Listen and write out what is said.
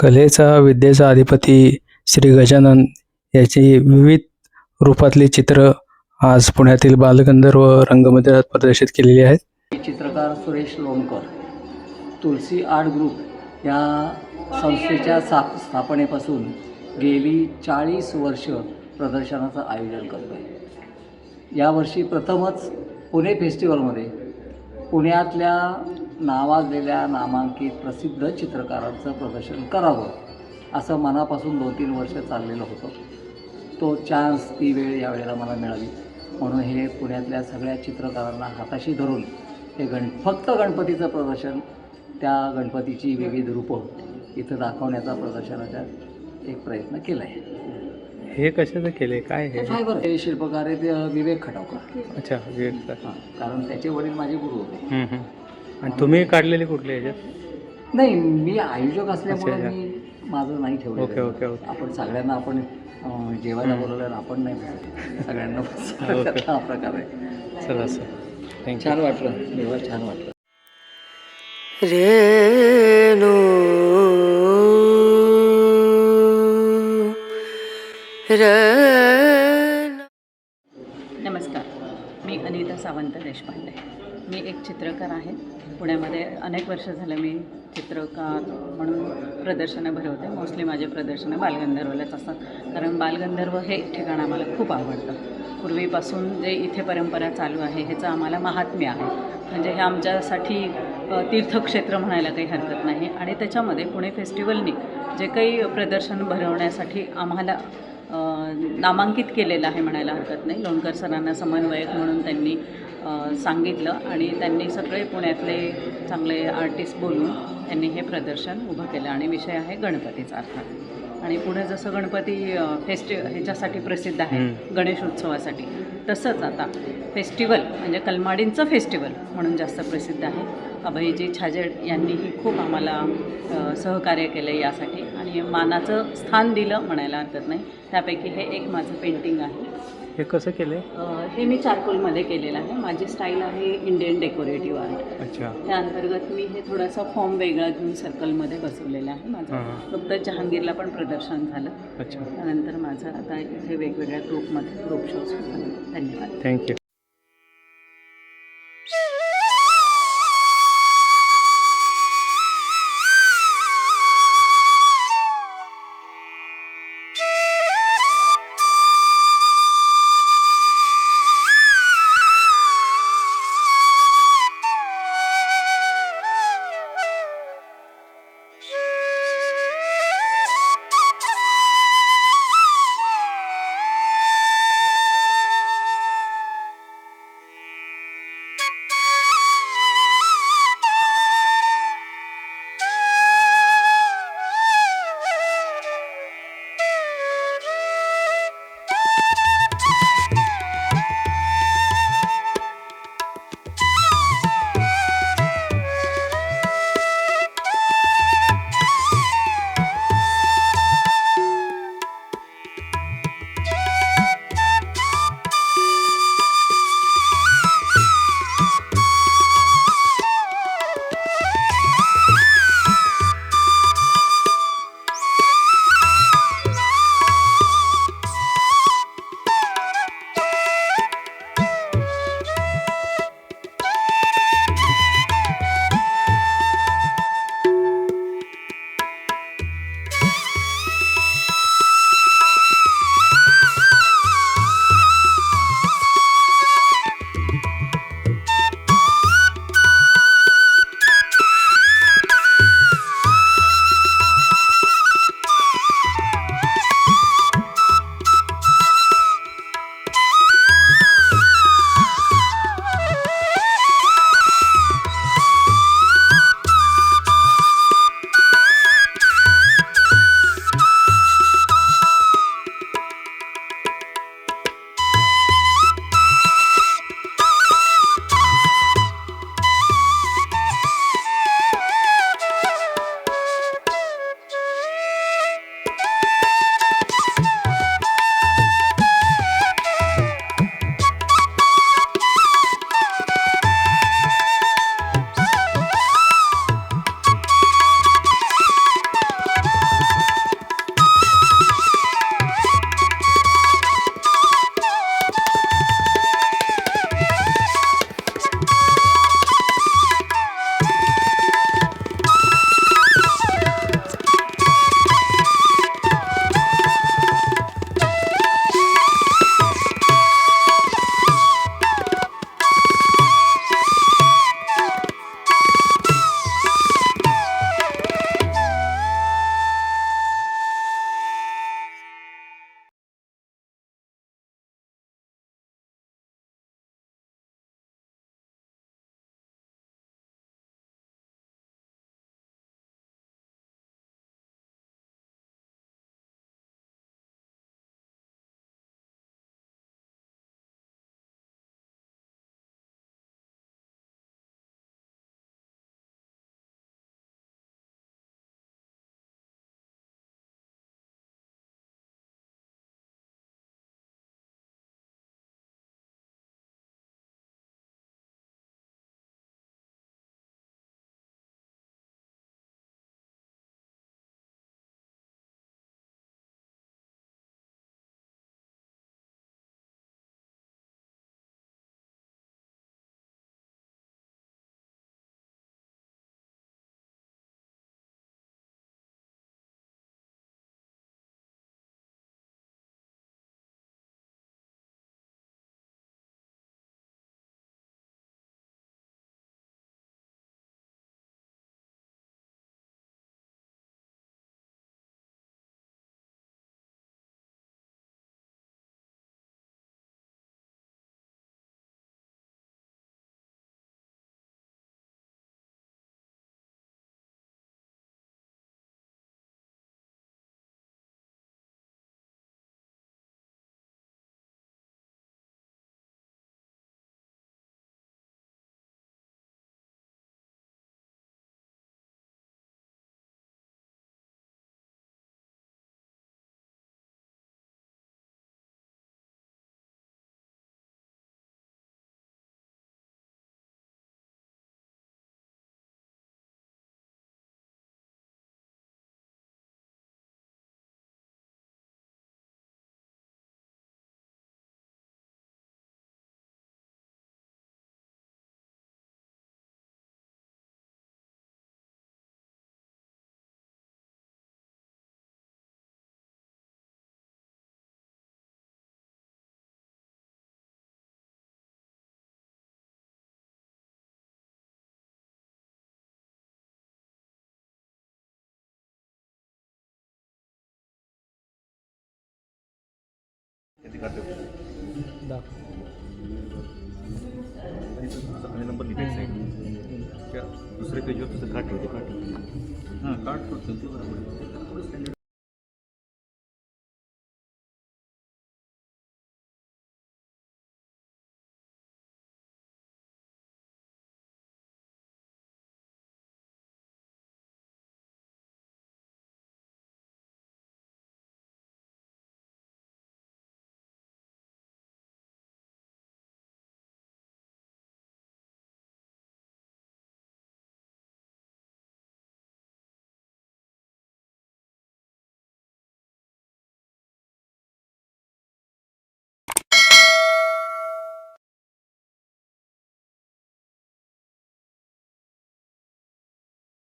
कलेचा विद्येचा अधिपती श्री गजानन याची विविध रूपातली चित्र आज पुण्यातील बालगंधर्व रंगमंदिरात प्रदर्शित केलेली आहेत. चित्रकार सुरेश लोणकर तुलसी आर्ट ग्रुप या संस्थेच्या स्थाप स्थापनेपासून गेली चाळीस वर्ष प्रदर्शनाचं आयोजन करतो आहे यावर्षी प्रथमच पुणे फेस्टिवलमध्ये पुण्यातल्या नावाजलेल्या नामांकित प्रसिद्ध चित्रकारांचं प्रदर्शन करावं असं मनापासून दोन तीन वर्ष चाललेलं होतं. तो चान्स ती वेळ यावेळेला मला मिळाली. म्हणून हे पुण्यातल्या सगळ्या चित्रकारांना हाताशी धरून हे गण फक्त गणपतीचं प्रदर्शन त्या गणपतीची विविध रूपं इथं दाखवण्याचा प्रदर्शनाचा एक प्रयत्न केला आहे हे कशाचं केले काय हे? फायबर हे शिल्पकार आहेत विवेक खटावकर अच्छा विवेक हां कारण त्याचे वडील माझे गुरु होते. आणि तुम्ही काढलेले कुठले याच्यात? नाही मी आयोजक असल्यामुळे अच्छा, अच्छा. मी माझं नाही ठेवलं ओके, ओके, ओके. आपण सगळ्यांना आपण अ, जेवायला बोलवलं आपण नाही. सगळ्यांना. ओके. हा प्रकार आहे. चला सर थँक्यू छान वाटलं. देवा छान वाटलं. रेणू रन नमस्कार. मी अनिता सावंत देशपांडे. मी एक चित्रकार आहे. पुण्यामध्ये अनेक वर्ष झालं मी चित्रकार म्हणून प्रदर्शनं भरवते. मोस्टली माझे प्रदर्शनं बालगंधर्वलाच असतात. कारण बालगंधर्व हे ठिकाण आम्हाला खूप आवडतं. पूर्वीपासून जे इथे परंपरा चालू आहे ह्याचं आम्हाला महात्म्य आहे. म्हणजे हे आमच्यासाठी तीर्थक्षेत्र म्हणायला काही हरकत नाही. आणि त्याच्यामध्ये पुणे फेस्टिवलनी जे काही प्रदर्शन भरवण्यासाठी आम्हाला नामांकित केलेलं आहे म्हणायला हरकत नाही. लोणकर सरांना समन्वयक म्हणून त्यांनी सांगितलं आणि त्यांनी सगळे पुण्यातले चांगले आर्टिस्ट बोलून त्यांनी हे प्रदर्शन उभं केलं आणि विषय आहे गणपतीचा अर्थात. आणि पुणे जसं गणपती फेस्टि ह्याच्यासाठी प्रसिद्ध आहे गणेश उत्सवासाठी तसंच आता फेस्टिवल म्हणजे कलमाडींचं फेस्टिवल म्हणून जास्त प्रसिद्ध आहे. अभयजी छाजेड यांनीही खूप आम्हाला सहकार्य केलं यासाठी आणि मानाचं स्थान दिलं म्हणायला हरकत नाही. त्यापैकी हे एक माझं पेंटिंग आहे. हे कसं केलंय? अ, हे मी चारकोलमध्ये केलेलं आहे. माझी स्टाईल आहे इंडियन डेकोरेटिव्ह आर्ट अच्छा. त्या अंतर्गत मी हे थोडासा फॉर्म वेगळा घेऊन सर्कलमध्ये बसवलेला आहे. माझं हां. नुकतंच जहांगीरला पण प्रदर्शन झालं. अच्छा. त्यानंतर माझं आता इथे वेगवेगळ्या ग्रुपमध्ये ग्रुप शोज धन्यवाद. थँक्यू किती दाखव आणि नंबर लिहायचा आहे त्या दुसऱ्या पेजवर तुझं काढ ठेवते. काढ हां काढ फक्त ते बरोबर.